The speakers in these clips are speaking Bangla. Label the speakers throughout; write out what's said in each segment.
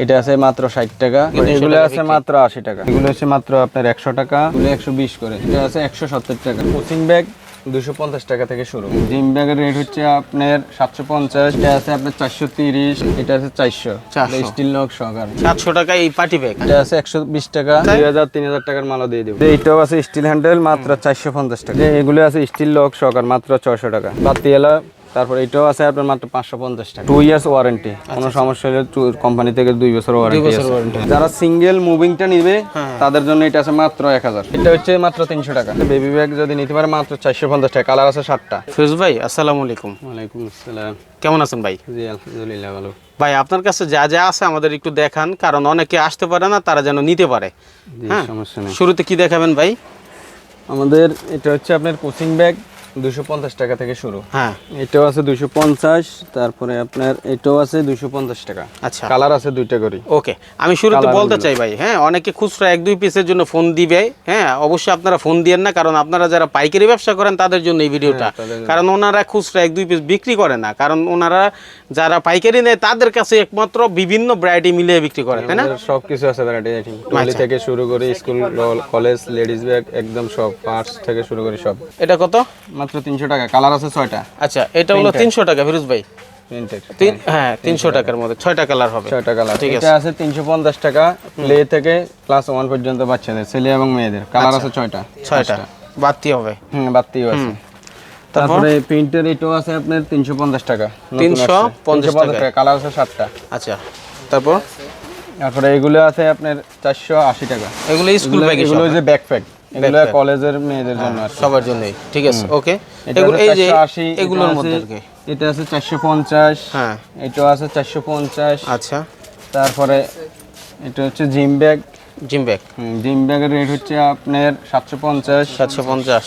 Speaker 1: এটা আছে মাত্র ষাট টাকা। এগুলো আছে মাত্র আশি টাকা। এগুলো আছে মাত্র আপনার একশো টাকা। এগুলো একশো বিশ করে। এটা আছে একশো সত্তর টাকা। কোচিং ব্যাগ দুশো পঞ্চাশ টাকা থেকে শুরু। জিম ব্যাগের রেট হচ্ছে আপনার সাতশো পঞ্চাশ এটা আছে আপনার চারশো তিরিশ এটা আছে চারশো। স্টিল লক সহকার।
Speaker 2: সাতশো টাকা এই পার্টি ব্যাগ।
Speaker 1: এটা আছে একশো বিশ টাকা। দুই হাজার তিন হাজার টাকার মালও দিয়ে দেবো। এইটাও আছে স্টিল হ্যান্ডেল মাত্র চারশো পঞ্চাশ টাকা। এগুলো আছে স্টিল লক সহকার মাত্র ছয়শো টাকা। বাতিওয়ালা তারপর এটাও আছে আপনার মাত্র পাঁচশো পঞ্চাশ টাকা। টু ইয়ার্স ওয়ারেন্টি কোনো সমস্যা হলে কোম্পানি থেকে দুই বছর ওয়ারেন্টি যারা সিঙ্গেল মুভিংটা নিবে তাদের জন্য এটা আছে মাত্র এক হাজার। এটা হচ্ছে মাত্র তিনশো টাকা। বেবি ব্যাগ যদি নিতে পারে মাত্র চারশো পঞ্চাশ টাকা। কালার আছে সাতটা।
Speaker 2: ফিরোজ ভাই আসসালামু আলাইকুম।
Speaker 1: ওয়ালাইকুম আসসালাম।
Speaker 2: কেমন আছেন ভাই?
Speaker 1: জি আলহামদুলিল্লাহ ভালো।
Speaker 2: ভাই আপনার কাছে যা যা আছে আমাদের একটু দেখান কারণ অনেকে আসতে পারে না তারা যেন নিতে পারে। হ্যাঁ।
Speaker 1: সমস্যা নেই।
Speaker 2: শুরুতে কি দেখাবেন ভাই?
Speaker 1: আমাদের এটা হচ্ছে আপনার কোচিং ব্যাগ দুশো পঞ্চাশ টাকা থেকে শুরু।
Speaker 2: হ্যাঁ।
Speaker 1: এটাও আছে দুশো পঞ্চাশ তারপরে আপনার এটাও আছে দুশো পঞ্চাশ টাকা।
Speaker 2: আচ্ছা।
Speaker 1: কালার আছে দুইটা করে।
Speaker 2: ওকে আমি শুরুতে বলতে চাই ভাই হ্যাঁ অনেকে খুচরা এক দুই পিসের জন্য ফোন দিবে হ্যাঁ অবশ্যই আপনারা ফোন দিয়েন না কারণ আপনারা যারা পাইকারি ব্যবসা করেন তাদের জন্য এই ভিডিওটা।
Speaker 1: হ্যাঁ।
Speaker 2: কারণ ওনারা খুচরা এক দুই পিস বিক্রি করে না কারণ ওনারা যারা পাইকারি নেয় তাদের কাছে একমাত্র বিভিন্ন ভ্যারাইটি মিলিয়ে বিক্রি করে তাই না?
Speaker 1: আমাদের সব কিছু আছে ভ্যারাইটি ট্রলি থেকে শুরু করে স্কুল কলেজ লেডিস ব্যাগ একদম সব পার্টস থেকে শুরু করে সব।
Speaker 2: এটা কত?
Speaker 1: মাত্র তিনশো টাকা। কালার আছে ছয়টা।
Speaker 2: আচ্ছা এটা হলো তিনশো টাকা ফিরোজ ভাই। হ্যাঁ তিনশো টাকার মধ্যে ছয়টা কালার হবে।
Speaker 1: ছয়টা কালার।
Speaker 2: ঠিক
Speaker 1: এটা আছে। তিনশো পঞ্চাশ টাকা। প্লে থেকে ক্লাস ওয়ান পর্যন্ত বাচ্চাদের ছেলে এবং মেয়েদের। কালার আছে ছয়টা।
Speaker 2: ছয়টা। বাড়তি হবে।
Speaker 1: হুম বাত্তিও আছে। তারপরে? প্রিন্টের এটাও আছে আপনার তিনশো পঞ্চাশ টাকা। নতুন
Speaker 2: 350
Speaker 1: টাকা। কালার আছে সাতটা।
Speaker 2: আচ্ছা। তারপর?
Speaker 1: তারপরে এগুলো আছে আপনার চারশো আশি টাকা।
Speaker 2: এগুলো স্কুল ব্যাগে
Speaker 1: এগুলো যে ব্যাকপ্যাক এগুলো কলেজের মেয়েদের জন্য
Speaker 2: সবার জন্যই। ঠিক আছে ওকে এই যে এগুলোর মধ্যে
Speaker 1: এটা আছে চারশো পঞ্চাশ
Speaker 2: হ্যাঁ।
Speaker 1: এটাও আছে চারশো পঞ্চাশ।
Speaker 2: আচ্ছা।
Speaker 1: তারপরে এটা হচ্ছে gym bag.
Speaker 2: Gym bag.
Speaker 1: Gym ব্যাগের রেট হচ্ছে আপনার সাতশো পঞ্চাশ।
Speaker 2: সাতশো পঞ্চাশ।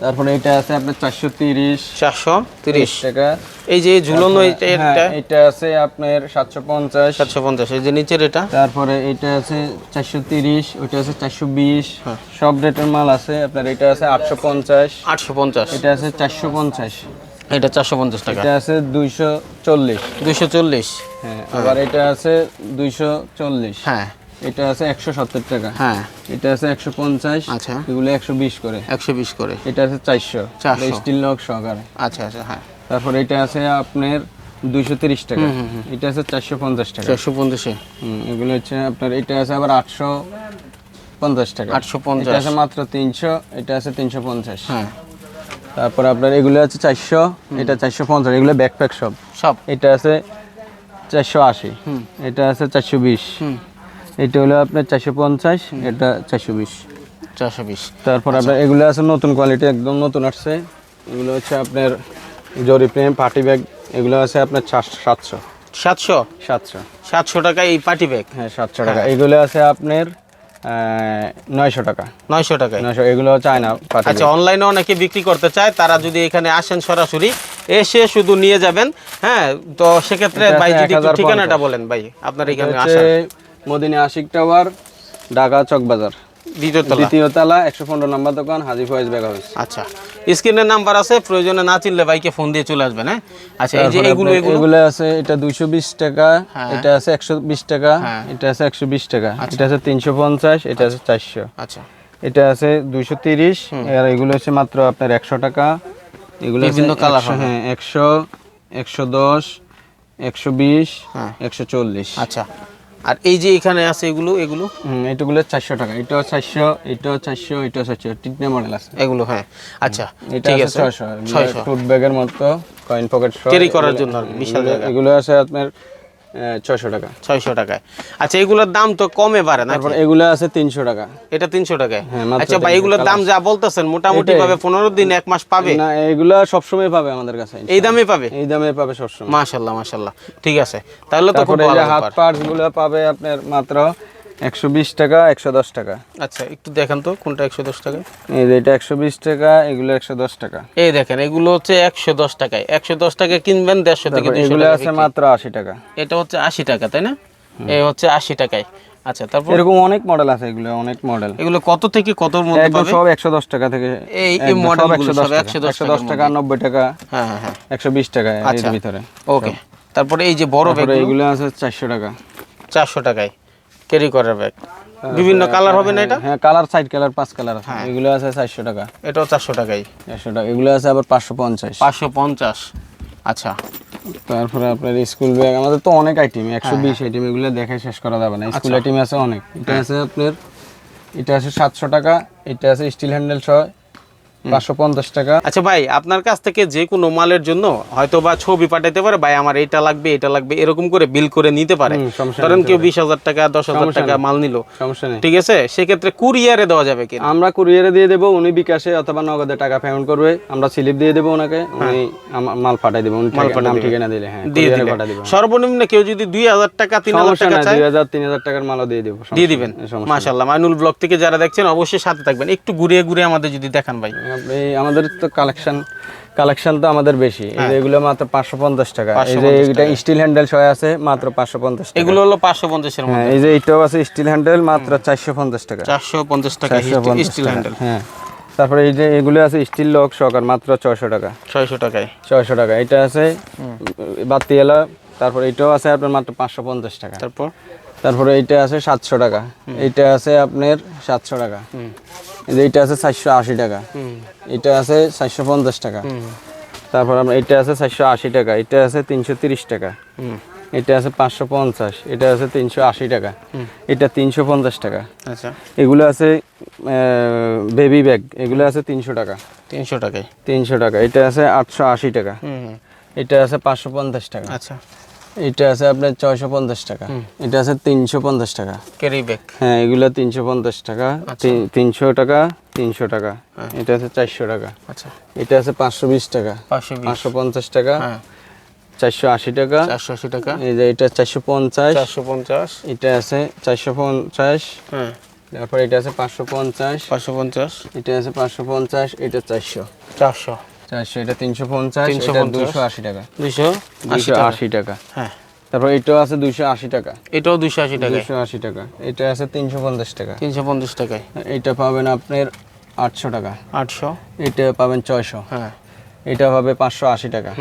Speaker 1: তারপরে এটা আছে আপনার চারশো তিরিশ।
Speaker 2: চারশো তিরিশ।
Speaker 1: টাকা।
Speaker 2: এই যে ঝুলনো এটা
Speaker 1: হ্যাঁ,
Speaker 2: এটা
Speaker 1: এটা আছে আপনার সাতশো পঞ্চাশ।
Speaker 2: সাতশো পঞ্চাশ। এই যে নিচের এটা?
Speaker 1: তারপরে এটা আছে চারশো তিরিশ ওইটা আছে চারশো বিশ।
Speaker 2: হ্যাঁ।
Speaker 1: সব রেটের মাল আছে। আপনার এটা আছে আটশো পঞ্চাশ।
Speaker 2: আটশো পঞ্চাশ।
Speaker 1: এটা আছে চারশো পঞ্চাশ।
Speaker 2: এটা চারশো পঞ্চাশ টাকা।
Speaker 1: এটা আছে দুইশো চল্লিশ।
Speaker 2: দুইশো চল্লিশ।
Speaker 1: হ্যাঁ আবার এটা আছে দুইশো চল্লিশ।
Speaker 2: হ্যাঁ।
Speaker 1: এটা আছে একশো সত্তর টাকা
Speaker 2: হ্যাঁ
Speaker 1: এটা আছে একশো পঞ্চাশ
Speaker 2: আচ্ছা
Speaker 1: এগুলো একশো বিশ করে
Speaker 2: একশো বিশ করে
Speaker 1: এটা আছে চারশো
Speaker 2: 400
Speaker 1: স্টিল লক সহকারে
Speaker 2: আচ্ছা আচ্ছা হ্যাঁ
Speaker 1: তারপর এটা আছে আপনার দুইশো তিরিশ টাকা এটা আছে চারশো পঞ্চাশ টাকা
Speaker 2: চারশো পঞ্চাশে
Speaker 1: হুম, এগুলো হচ্ছে আপনার এটা আছে আবার আটশো পঞ্চাশ টাকা
Speaker 2: 850
Speaker 1: এটা আছে মাত্র তিনশো এটা আছে তিনশো পঞ্চাশ
Speaker 2: হ্যাঁ
Speaker 1: তারপর আপনার এগুলো আছে চারশো এটা চারশো পঞ্চাশ এগুলো ব্যাকপ্যাক সব
Speaker 2: সব
Speaker 1: এটা আছে চারশো আশি এটা আছে চারশো বিশ
Speaker 2: হুম
Speaker 1: এটা হলো আপনার চারশো পঞ্চাশ এটা চারশো বিশ।
Speaker 2: চারশো বিশ।
Speaker 1: তারপর আপনার এগুলো আছে নতুন কোয়ালিটি একদম নতুন আসছে। এগুলো হচ্ছে আপনার জরি প্রেম পার্টি ব্যাগ এগুলো আছে আপনার সাতশো।
Speaker 2: সাতশো?
Speaker 1: সাতশো।
Speaker 2: সাতশো টাকা এই পার্টি ব্যাগ?
Speaker 1: হ্যাঁ সাতশো টাকা। এগুলো আছে আপনার নয়শো টাকা।
Speaker 2: নয়শো টাকায়?
Speaker 1: নয়শো এগুলো চায়না পার্টি
Speaker 2: আচ্ছা অনলাইনে অনেকে বিক্রি করতে চায় তারা যদি এখানে আসেন সরাসরি এসে শুধু নিয়ে যাবেন হ্যাঁ? তো সেক্ষেত্রে ভাই যদি ঠিকানাটা বলেন ভাই আপনার এখানে আসার।
Speaker 1: মদিনা আশিক টাওয়ার ঢাকা চকবাজার
Speaker 2: দ্বিতীয় তলা।
Speaker 1: দ্বিতীয় তলা একশো পনেরো নম্বর দোকান হাজি ফয়েজ ব্যাগ হাউস।
Speaker 2: আচ্ছা। স্ক্রিনের নাম্বার আছে প্রয়োজনে না চিনলে ভাইকে ফোন দিয়ে চলে আসবেন হ্যাঁ? আচ্ছা এই যে এগুলো এগুলো?
Speaker 1: আছে এটা দুইশো বিশ টাকা
Speaker 2: হ্যাঁ।
Speaker 1: এটা আছে একশো বিশ টাকা
Speaker 2: হ্যাঁ।
Speaker 1: এটা আছে একশো বিশ টাকা এটা আছে তিনশো পঞ্চাশ এটা আছে চারশো।
Speaker 2: আচ্ছা।
Speaker 1: এটা আছে দুইশো তিরিশ আর এগুলো হচ্ছে মাত্র আপনার একশো টাকা। এগুলো
Speaker 2: বিভিন্ন colour
Speaker 1: 100
Speaker 2: হবে।
Speaker 1: হ্যাঁ একশো একশো দশ একশো বিশ
Speaker 2: হ্যাঁ।
Speaker 1: একশো চল্লিশ।
Speaker 2: আচ্ছা। আর এই যে এখানে আছে এগুলো এগুলো?
Speaker 1: এটাগুলো চারশো টাকা। এটাও চারশো এটাও চারশো এটা চারশো। তিনটে মডেল আছে?
Speaker 2: এগুলো হ্যাঁ। আচ্ছা ঠিক
Speaker 1: আছে ছয়শো।
Speaker 2: ছয়শো।
Speaker 1: টুট ব্যাগের মতো কয়েন পকেট
Speaker 2: ক্যারি করার জন্য বিশাল।
Speaker 1: এগুলো আছে আপনার ছয়শো টাকা।
Speaker 2: ছয়শো টাকায়। আচ্ছা এগুলোর দাম তো কমে পারে না
Speaker 1: এগুলো আছে তিনশো টাকা।
Speaker 2: এটা তিনশো টাকায়?
Speaker 1: হ্যাঁ,
Speaker 2: আচ্ছা ভাই এগুলোর দাম যা বলতেছেন মোটামুটি
Speaker 1: ভাবে
Speaker 2: পাবে পনেরো দিন এক মাস পাবে?
Speaker 1: না এগুলো সবসময় পাবে আমাদের কাছে
Speaker 2: এই দামে পাবে?
Speaker 1: এই দামে পাবে সবসময়।
Speaker 2: মাশাল্লাহ মাশাল্লাহ ঠিক আছে। তাহলে তো
Speaker 1: হাত পার্টসগুলো পাবে আপনার মাত্র একশো বিশ টাকা একশো দশ টাকা।
Speaker 2: আচ্ছা একটু দেখেন তো কোনটা একশো দশ টাকা?
Speaker 1: এই যে এটা একশো বিশ টাকা এগুলো একশো দশ টাকা।
Speaker 2: এই দেখেন এগুলো হচ্ছে একশো দশ টাকায়। একশো দশ টাকা কিনবেন দেড়শো থেকে
Speaker 1: এগুলো আছে। মাত্র আশি টাকা।
Speaker 2: এটা হচ্ছে আশি টাকা তাই না? এই হচ্ছে আশি টাকায়। আচ্ছা তারপর?
Speaker 1: এরকম অনেক মডেল আছে এগুলো অনেক মডেল
Speaker 2: এগুলো কত থেকে কতর মধ্যে পাবে?
Speaker 1: সব একশো দশ টাকা থেকে
Speaker 2: এই- এই মডেলগুলো
Speaker 1: 110 টাকা।
Speaker 2: 110
Speaker 1: দশ টাকা নব্বই টাকা
Speaker 2: হ্যাঁ হ্যাঁ হ্যাঁ।
Speaker 1: একশো বিশ টাকা এর
Speaker 2: আচ্ছা।
Speaker 1: ভিতরে।
Speaker 2: ওকে। তারপরে এই যে বড় ব্যাগ
Speaker 1: এগুলো আছে চারশো টাকা।
Speaker 2: চারশো টাকায়। ক্যারি করার ব্যাগ বিভিন্ন হ্যাঁ, কালার হ্যাঁ, হবে না এটা?
Speaker 1: হ্যাঁ কালার সাইড কালার পাঁচ কালার আছে। হ্যাঁ। এগুলো আছে চারশো টাকা।
Speaker 2: এটাও চারশো টাকাই।
Speaker 1: চারশো টাকা। এগুলো আছে আবার পাঁচশো পঞ্চাশ।
Speaker 2: পাঁচশো পঞ্চাশ। আচ্ছা।
Speaker 1: তারপরে আপনার স্কুল ব্যাগ আমাদের তো অনেক আইটেম একশো বিশ আইটেম এগুলো দেখে শেষ করা যাবে না। আচ্ছা। স্কুল আইটেম আছে অনেক। এটা আছে আপনার এটা আছে সাতশো টাকা এটা আছে স্টিল হ্যান্ডেল ছয় 550 টাকা।
Speaker 2: আচ্ছা ভাই আপনার কাছ থেকে যে কোনো মালের জন্য হয়তো বা ছবি পাঠাইতে পারে ভাই আমার এটা লাগবে এটা লাগবে এরকম করে বিল করে নিতে পারে। ধরেন কেউ 20000 টাকা 10000 টাকা মাল নিল।
Speaker 1: সমস্যা নেই।
Speaker 2: ঠিক আছে? কুরিয়ারে দেওয়া যাবে কি
Speaker 1: আমরা কুরিয়ারে দিয়ে উনি বিকাশে অথবা নগদে টাকা পেমেন্ট করবে। আমরা স্লিপ দিয়ে ওনাকে হ্যাঁ। উনি মাল পাঠাই মাল ঠিকানা দিলে হ্যাঁ
Speaker 2: দিয়ে
Speaker 1: পাঠাই
Speaker 2: সর্বনিম্ন কেউ যদি 2000 টাকা
Speaker 1: 3000
Speaker 2: টাকা চায়
Speaker 1: 2000 3000 টাকার মালও দিয়ে দেবো
Speaker 2: দিয়ে দিবেন। মাশাআল্লাহ। মাইনুল ব্লক থেকে যারা দেখছেন অবশ্যই সাথে থাকবেন। একটু ঘুরিয়ে ঘুরিয়ে আমাদের যদি দেখান ভাই।
Speaker 1: হ্যাঁ, আপনি আমাদের তো কালেকশন কালেকশন তো আমাদের বেশি।
Speaker 2: হ্যাঁ।
Speaker 1: এগুলো মাত্র পাঁচশো পঞ্চাশ টাকা। এই যে এটা স্টিল হ্যান্ডেল সহ আছে মাত্র পাঁচশো পঞ্চাশ
Speaker 2: এগুলো হলো পাঁচশো পঞ্চাশের মধ্যে।
Speaker 1: হ্যাঁ এই যে এইটাও আছে স্টিল হ্যান্ডেল মাত্র চারশো পঞ্চাশ টাকা।
Speaker 2: চারশো পঞ্চাশ টাকা স্টিল হ্যান্ডেল
Speaker 1: হ্যাঁ। তারপরে এই যে এগুলো আছে স্টিল লক সহকার মাত্র ছয়শো টাকা।
Speaker 2: ছয়শো টাকায়।
Speaker 1: ছয়শো টাকা। এটা আছে বাতি এলা তারপরে এটাও আছে আপনার মাত্র পাঁচশো পঞ্চাশ টাকা।
Speaker 2: তারপর?
Speaker 1: তারপরে এইটা আছে সাতশো টাকা। এইটা আছে আপনার সাতশো টাকা। এইটা আছে চারশো আশি টাকা। এটা আছে চারশো পঞ্চাশ টাকা। তারপর আমরা এটা আছে চারশো আশি টাকা এটা আছে তিনশো তিরিশ টাকা। এটা আছে পাঁচশো পঞ্চাশ এটা আছে তিনশো আশি টাকা। এটা তিনশো পঞ্চাশ টাকা।
Speaker 2: আচ্ছা।
Speaker 1: এগুলো আছে বেবি ব্যাগ এগুলো আছে তিনশো টাকা।
Speaker 2: তিনশো টাকায়।
Speaker 1: তিনশো টাকা এটা আছে আটশো আশি টাকা। এটা আছে পাঁচশো পঞ্চাশ টাকা।
Speaker 2: আচ্ছা।
Speaker 1: এটা আছে আপনার ছয়শো পঞ্চাশ টাকা। এটা আছে তিনশো পঞ্চাশ টাকা।
Speaker 2: ক্যারি ব্যাগ
Speaker 1: হ্যাঁ এগুলো তিনশো পঞ্চাশ টাকা। তিন- তিনশো টাকা তিনশো টাকা। এটা আছে চারশো টাকা।
Speaker 2: আচ্ছা।
Speaker 1: এটা আছে পাঁচশো বিশ টাকা।
Speaker 2: পাঁচশো
Speaker 1: পাঁচশো পঞ্চাশ টাকা।
Speaker 2: হ্যাঁ।
Speaker 1: চারশো আশি টাকা।
Speaker 2: চারশো আশি টাকা।
Speaker 1: এই যে এটা চারশো পঞ্চাশ।
Speaker 2: চারশো পঞ্চাশ।
Speaker 1: এটা আছে চারশো পঞ্চাশ।
Speaker 2: হ্যাঁ।
Speaker 1: তারপর এটা আছে পাঁচশো পঞ্চাশ।
Speaker 2: পাঁচশো পঞ্চাশ।
Speaker 1: এটা আছে পাঁচশো পঞ্চাশ। এটা চারশো।
Speaker 2: চারশো।
Speaker 1: চারশো এটা
Speaker 2: 350
Speaker 1: আশি টাকা।
Speaker 2: দুইশো আশি
Speaker 1: দুশো
Speaker 2: টাকা।
Speaker 1: আশি টাকা।
Speaker 2: হ্যাঁ।
Speaker 1: তারপর এটাও আছে দুশো আশি টাকা।
Speaker 2: এটাও
Speaker 1: টাকা। এটা আছে তিনশো পঞ্চাশ টাকা।
Speaker 2: টাকায়।
Speaker 1: এটা পাবেন আপনার আটশো টাকা।
Speaker 2: আটশো।
Speaker 1: এটা পাবেন ছয়শো।
Speaker 2: হ্যাঁ।
Speaker 1: এটা টাকা।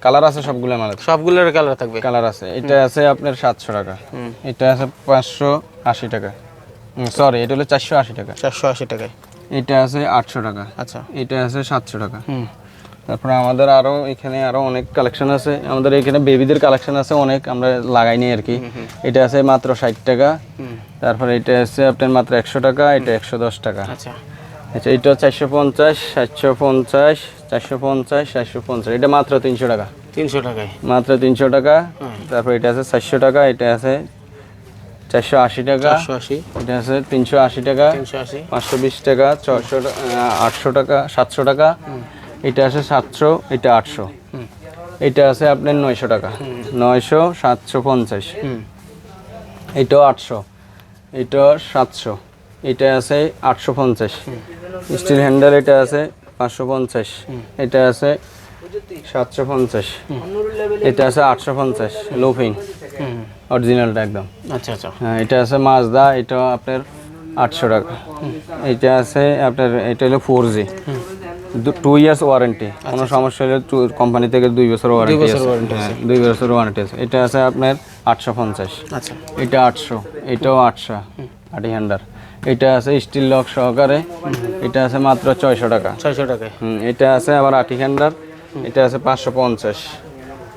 Speaker 1: কালার আছে সবগুলো আমার
Speaker 2: সবগুলোর কালার থাকবে।
Speaker 1: কালার আছে। এটা আছে আপনার সাতশো টাকা।
Speaker 2: হুম।
Speaker 1: এটা আছে পাঁচশো আশি টাকা। সরি এটা হলো চারশো আশি টাকা।
Speaker 2: টাকায়।
Speaker 1: এটা আছে আটশো টাকা।
Speaker 2: আচ্ছা।
Speaker 1: এটা আছে সাতশো টাকা।
Speaker 2: হুম।
Speaker 1: তারপরে আমাদের আরও এখানে আরও অনেক কালেকশন আছে। আমাদের এখানে বেবিদের কালেকশন আছে অনেক আমরা লাগাইনি আর কি। এটা আছে মাত্র ষাট টাকা। তারপরে এটা আছে আপনার মাত্র একশো টাকা এটা একশো দশ টাকা।
Speaker 2: আচ্ছা।
Speaker 1: আচ্ছা এটা চারশো পঞ্চাশ সাতশো পঞ্চাশ চারশো পঞ্চাশ চারশো পঞ্চাশ। এটা মাত্র তিনশো টাকা।
Speaker 2: তিনশো টাকায়।
Speaker 1: মাত্র তিনশো টাকা। তারপর এটা আছে চারশো টাকা এটা আছে চারশো আশি টাকা। এটা আছে তিনশো আশি টাকা। পাঁচশো বিশ টাকা ছশো আটশো টাকা সাতশো টাকা। এটা আছে সাতশো এটা আটশো। এটা আছে আপনার নয়শো টাকা। নয়শো সাতশো পঞ্চাশ। এটাও আটশো এটাও সাতশো। এটা আছে আটশো পঞ্চাশ। স্টিল হ্যান্ডেল এটা আছে পাঁচশো পঞ্চাশ। এটা আছে সাতশো পঞ্চাশ। এটা আছে আটশো পঞ্চাশ লোফিং অরিজিনালটা একদম।
Speaker 2: আচ্ছা আচ্ছা।
Speaker 1: হ্যাঁ এটা আছে মাজদা এটা আপনার আটশো টাকা। এটা আছে আপনার এটা হলো four G. Two years warranty কোনো সমস্যা হলে কোম্পানি থেকে দুই বছর ওয়ারেন্টি
Speaker 2: বছর
Speaker 1: আছে। হ্যাঁ, দুই বছর ওয়ারেন্টি আছে। এটা আছে আপনার আটশো পঞ্চাশ।
Speaker 2: আচ্ছা।
Speaker 1: এটা আটশো এটাও আটশো। আটি হান্ডার এটা আছে স্টিল লক সহকারে। এটা আছে মাত্র ছয়শো টাকা।
Speaker 2: ছয়শো টাকায়।
Speaker 1: হুম এটা আছে আবার আটি হ্যান্ডার এটা আছে পাঁচশো পঞ্চাশ।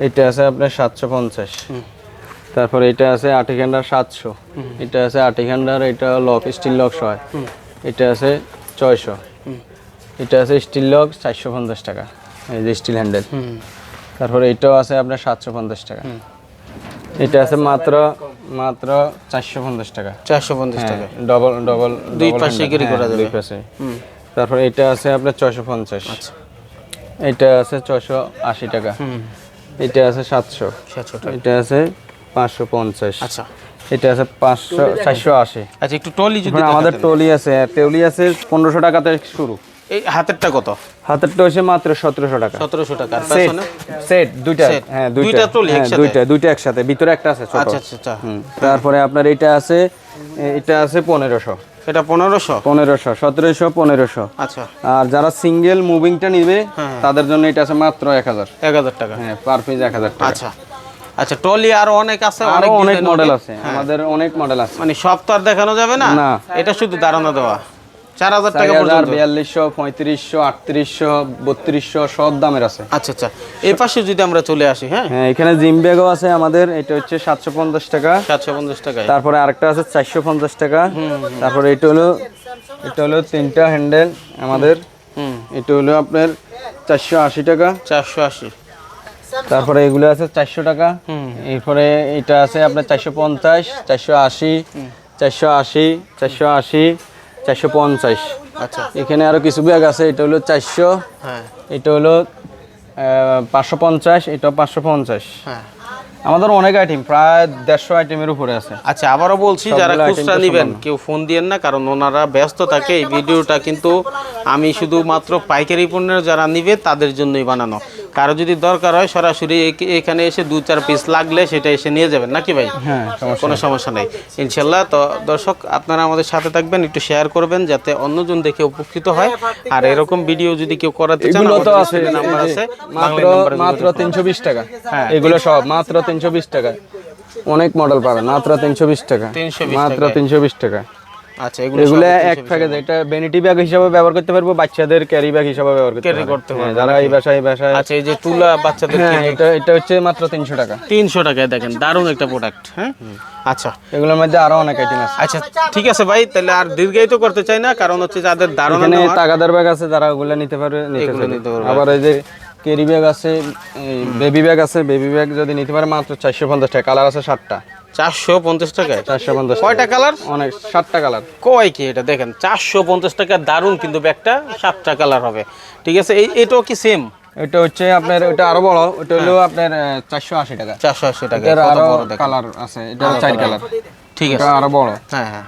Speaker 1: এটা আছে আপনার সাতশো পঞ্চাশ। তারপর এটা আছে আটি হ্যান্ডার সাতশো। এটা আছে আটি হ্যান্ডার এটা লক স্টিল লক সহ। এটা আছে ছয়শো। এটা আছে স্টিল লক চারশো পঞ্চাশ টাকা। এই যে স্টিল হ্যান্ডেল
Speaker 2: হুম।
Speaker 1: তারপরে এটাও আছে আপনার সাতশো পঞ্চাশ টাকা। এটা আছে মাত্র মাত্র চারশো পঞ্চাশ টাকা।
Speaker 2: চারশো পঞ্চাশ টাকা।
Speaker 1: ডবল ডবল
Speaker 2: দুই পাশে carry করা যাবে।
Speaker 1: দুই পাশে। তারপর এটা আছে আপনার ছয়শো পঞ্চাশ।
Speaker 2: আচ্ছা।
Speaker 1: এটা আছে ছয়শো আশি টাকা।
Speaker 2: হুম।
Speaker 1: এটা আছে সাতশো। এটা আছে পাঁচশো পঞ্চাশ।
Speaker 2: আচ্ছা।
Speaker 1: এটা আছে পাঁচশো চারশো আশি।
Speaker 2: আচ্ছা একটু টলি যদি
Speaker 1: আমাদের টলি আছে টলি আছে পনেরোশো টাকাতে শুরু।
Speaker 2: এই হাতেরটা কত?
Speaker 1: হাতেরটা হচ্ছে মাত্র সতেরোশো টাকা।
Speaker 2: সতেরোশো টাকা।
Speaker 1: সেট সেট দুইটা হ্যাঁ
Speaker 2: দুইটা।
Speaker 1: দুইটা হ্যাঁ,
Speaker 2: একসাথে?
Speaker 1: দুইটা দুইটা একসাথে। ভিতরে একটা আছে ছোট।
Speaker 2: আচ্ছা আচ্ছা আচ্ছা।
Speaker 1: তারপরে আপনার এটা আছে এটা আছে পনেরোশো।
Speaker 2: এটা পনেরোশো?
Speaker 1: পনেরোশো সতেরোশো পনেরোশো।
Speaker 2: আচ্ছা।
Speaker 1: আর যারা সিঙ্গেল মুভিংটা নিবে
Speaker 2: হ্যাঁ।
Speaker 1: তাদের জন্য এটা আছে মাত্র এক হাজার।
Speaker 2: এক হাজার টাকা।
Speaker 1: হ্যাঁ পার পিস এক হাজার টাকা।
Speaker 2: আচ্ছা। আচ্ছা টলি আরও অনেক আছে
Speaker 1: আরও অনেক মডেল আছে। আমাদের অনেক মডেল আছে।
Speaker 2: মানে সব তো আর দেখানো যাবে না?
Speaker 1: না।
Speaker 2: এটা শুধু দাঁড়ানো দেওয়া। চার হাজার
Speaker 1: চার
Speaker 2: টাকা পর্যন্ত।
Speaker 1: বিয়াল্লিশশো পঁয়ত্রিশশো আটত্রিশশো বত্রিশশো সব দামের আছে।
Speaker 2: আচ্ছা আচ্ছা। এই পাশে যদি আমরা চলে আসি হ্যাঁ?
Speaker 1: হ্যাঁ এখানে জিম ব্যাগও আছে আমাদের এটা হচ্ছে সাতশো পঞ্চাশ টাকা।
Speaker 2: সাতশো পঞ্চাশ টাকায়।
Speaker 1: তারপরে আরেকটা আছে চারশো পঞ্চাশ টাকা। তারপরে এটা হলো এটা হলো তিনটা হ্যান্ডেল আমাদের। এটা হলো আপনার চারশো আশি টাকা।
Speaker 2: চারশো আশি।
Speaker 1: তারপরে এগুলো আছে চারশো টাকা। এরপরে এটা আছে আপনার চারশো পঞ্চাশ চারশো আশি চারশো আশি চারশো আশি। চারশো পঞ্চাশ।
Speaker 2: আচ্ছা।
Speaker 1: এখানে আরও কিছু ব্যাগ আছে এটা হলো চারশো।
Speaker 2: হ্যাঁ।
Speaker 1: এটা হলো পাঁচশো পঞ্চাশ এটা পাঁচশো পঞ্চাশ।
Speaker 2: হ্যাঁ।
Speaker 1: আমাদের অনেক আইটেম প্রায় দেড়শো আইটেমের উপরে আছে।
Speaker 2: আচ্ছা আবারও বলছি যারা খুচরা নেবেন কেউ ফোন দিয়েন না কারণ ওনারা ব্যস্ত থাকে। এই ভিডিওটা কিন্তু আমি শুধুমাত্র পাইকারি পণ্যের যারা নিবে তাদের জন্যই বানানো। কারও যদি দরকার হয় সরাসরি এখানে এসে দু চার পিস লাগলে সেটা এসে নিয়ে যাবেন নাকি ভাই?
Speaker 1: হ্যাঁ
Speaker 2: কোনো সমস্যা নেই। ইনশাল্লাহ তো দর্শক আপনারা আমাদের সাথে থাকবেন একটু শেয়ার করবেন যাতে অন্যজন দেখে উপকৃত হয়। আর এরকম ভিডিও যদি কেউ করাতে চান
Speaker 1: তো আছে
Speaker 2: নাম্বার আছে।
Speaker 1: মাত্র মাত্র তিনশো বিশ টাকা।
Speaker 2: হ্যাঁ।
Speaker 1: এগুলো সব মাত্র তিনশো বিশ টাকা। অনেক মডেল পাবেন মাত্র তিনশো বিশ টাকা। মাত্র
Speaker 2: টাকায়।
Speaker 1: তিনশো বিশ টাকা।
Speaker 2: আচ্ছা এগুলো
Speaker 1: এগুলো এক প্যাকেজ এটা ভ্যানিটি ব্যাগ হিসাবে ব্যবহার করতে পারব বাচ্চাদের ক্যারি ব্যাগ হিসাবে ব্যবহার করতে
Speaker 2: Carry করতে
Speaker 1: যারা এই বাসায় এই বাসায়।
Speaker 2: আচ্ছা এই যে তুলা বাচ্চাদের
Speaker 1: এটা এটা হচ্ছে মাত্র তিনশো টাকা।
Speaker 2: তিনশো টাকায় দেখেন দারুণ একটা প্রোডাক্ট হ্যাঁ? আচ্ছা।
Speaker 1: এগুলোর মধ্যে আরও অনেক আইটেম আছে।
Speaker 2: আচ্ছা ঠিক আছে ভাই তাহলে আর দীর্ঘায়িত করতে চাই না কারণ হচ্ছে যাদের ধারণা
Speaker 1: তাগাদার ব্যাগ আছে যারা ওগুলো নিতে পারবে নিতে পারবে। আবার এই যে ক্যারি ব্যাগ আছে বেবি ব্যাগ আছে বেবি ব্যাগ যদি নিতে পারে মাত্র চারশো পঞ্চাশ টাকা কালার আছে সাতটা
Speaker 2: চারশো পঞ্চাশ টাকায়?
Speaker 1: চারশো পঞ্চাশ
Speaker 2: কয়টা কালার?
Speaker 1: অনেক সাতটা কালার।
Speaker 2: কয় কি এটা? দেখেন চারশো পঞ্চাশ টাকা দারুণ কিন্তু ব্যাগটা সাতটা কালার হবে। ঠিক আছে এই এটাও কি সেম
Speaker 1: এটা হচ্ছে আপনার ওটা আরও বড় ওটা হলো আপনার চারশো আশি টাকা।
Speaker 2: চারশো আশি টাকা
Speaker 1: আরও
Speaker 2: বড়
Speaker 1: কালার আছে এটা চার কালার।
Speaker 2: ঠিক আছে।
Speaker 1: আরও বড়।
Speaker 2: হ্যাঁ হ্যাঁ।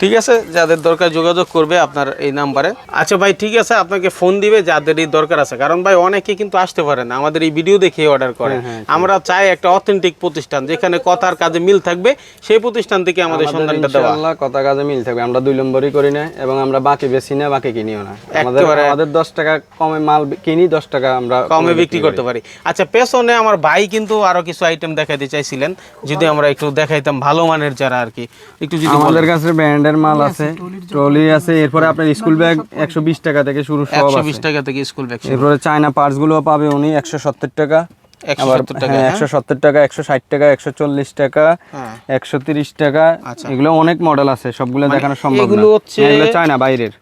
Speaker 2: ঠিক আছে? যাদের দরকার যোগাযোগ করবে আপনার এই নাম্বারে। আচ্ছা ভাই ঠিক আছে আপনাকে ফোন দিবে যাদের এই দরকার আছে। কারণ ভাই অনেকে কিন্তু আসতে পারে না। আমাদের এই ভিডিও দেখে অর্ডার করে।
Speaker 1: হ্যাঁ,
Speaker 2: আমরা চাই একটা অথেন্টিক প্রতিষ্ঠান যেখানে কথার কাজে মিল থাকবে। সেই প্রতিষ্ঠান থেকে আমাদের সন্ধানটা দেওয়া।
Speaker 1: ইনশাআল্লাহ কথা কাজে মিল থাকবে। আমরা দুই নম্বরই করি না এবং আমরা বাকি বেশি না বাকি কিনিও না। আমাদের আমাদের দশ টাকা কমে মাল কিনি দশ টাকা আমরা
Speaker 2: কমে বিক্রি করতে পারি। আচ্ছা পেছনে আমার ভাই কিন্তু আরও কিছু আইটেম দেখাইতে চাইছিলেন। যদি আমরা একটু দেখাইতাম ভালো মানের যারা আর কি। একটু যদি
Speaker 1: আমাদের কাছে ব্র্যান্ডের মাল আছে ট্রলি আছে এরপরে আপনার স্কুল ব্যাগ একশো বিশ টাকা থেকে শুরু সব
Speaker 2: একশো বিশ টাকা থেকে স্কুল ব্যাগ
Speaker 1: এরপরে চায়না পার্টসগুলো পাবে উনি একশো সত্তর টাকা।
Speaker 2: একশো সত্তর টাকা
Speaker 1: একশো সত্তর টাকা একশো ষাট টাকা একশো চল্লিশ টাকা
Speaker 2: হ্যাঁ।
Speaker 1: একশো তিরিশ টাকা
Speaker 2: আচ্ছা।
Speaker 1: এগুলো অনেক মডেল আছে সবগুলো দেখানো সম্ভব
Speaker 2: এগুলো হচ্ছে-
Speaker 1: হ্যাঁ, চায়না বাইরের।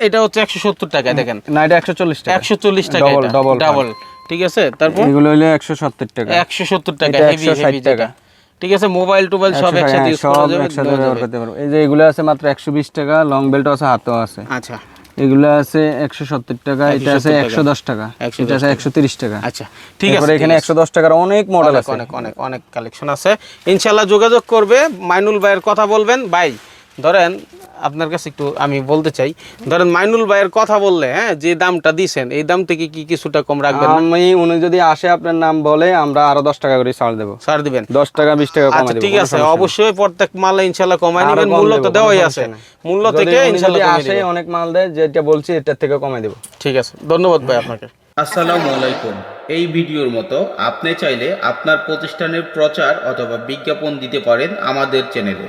Speaker 2: এটা হচ্ছে একশো সত্তর টাকা দেখেন।
Speaker 1: না এটা একশো চল্লিশ টাকা।
Speaker 2: একশো চল্লিশ টাকা ডাবল ঠিক আছে? তারপর?
Speaker 1: এগুলো হলো একশো সত্তর টাকা।
Speaker 2: একশো সত্তর টাকা
Speaker 1: এটা
Speaker 2: হেভি হেভি
Speaker 1: টাকা।
Speaker 2: ঠিক আছে মোবাইল টোবাইল সব একসাথে
Speaker 1: হ্যাঁ,
Speaker 2: ইউজ করা যাবে
Speaker 1: একসাথে ব্যবহার করতে পারব। এই যে এগুলো আছে মাত্র একশো বিশ টাকা লং বেল্ট আছে হাতও আছে।
Speaker 2: আচ্ছা।
Speaker 1: এগুলো আছে একশো সত্তর টাকা এটা আছে
Speaker 2: 170
Speaker 1: একশো দশ টাকা
Speaker 2: 110
Speaker 1: এটা আছে একশো তিরিশ টাকা।
Speaker 2: আচ্ছা ঠিক আছে
Speaker 1: এখানে একশো দশ টাকার অনেক মডেল আছে।
Speaker 2: অনেক অনেক অনেক কালেকশন আছে। ইনশাআল্লাহ যোগাযোগ করবে। মাইনুল ভাইয়ের কথা বলবেন। ভাই ধরেন আপনার কাছে একটু আমি বলতে চাই ধরেন মাইনুল ভাইয়ের কথা বললে হ্যাঁ যে দামটা দিছেন এই দাম থেকে কি কিছুটা কম রাখবেন?
Speaker 1: আমি উনি যদি আসে আপনার নাম বলে আমরা আরও দশ টাকা করে ছাড় দেবো।
Speaker 2: ছাড় দিবেন?
Speaker 1: দশ টাকা বিশ টাকা কমে
Speaker 2: আচ্ছা ঠিক আছে অবশ্যই প্রত্যেক মালে ইনশাল্লাহ কমাই নেবেন মূল্য তো দেওয়াই আছে। মূল্য থেকে ইনশাল্লাহ
Speaker 1: আসে অনেক মাল দেয় যেটা বলছি এটার থেকে কমাই দেবো।
Speaker 2: ঠিক আছে ধন্যবাদ ভাই আপনাকে।
Speaker 3: আসসালামু আলাইকুম। এই ভিডিওর মতো আপনি চাইলে আপনার প্রতিষ্ঠানের প্রচার অথবা বিজ্ঞাপন দিতে পারেন আমাদের চ্যানেলে।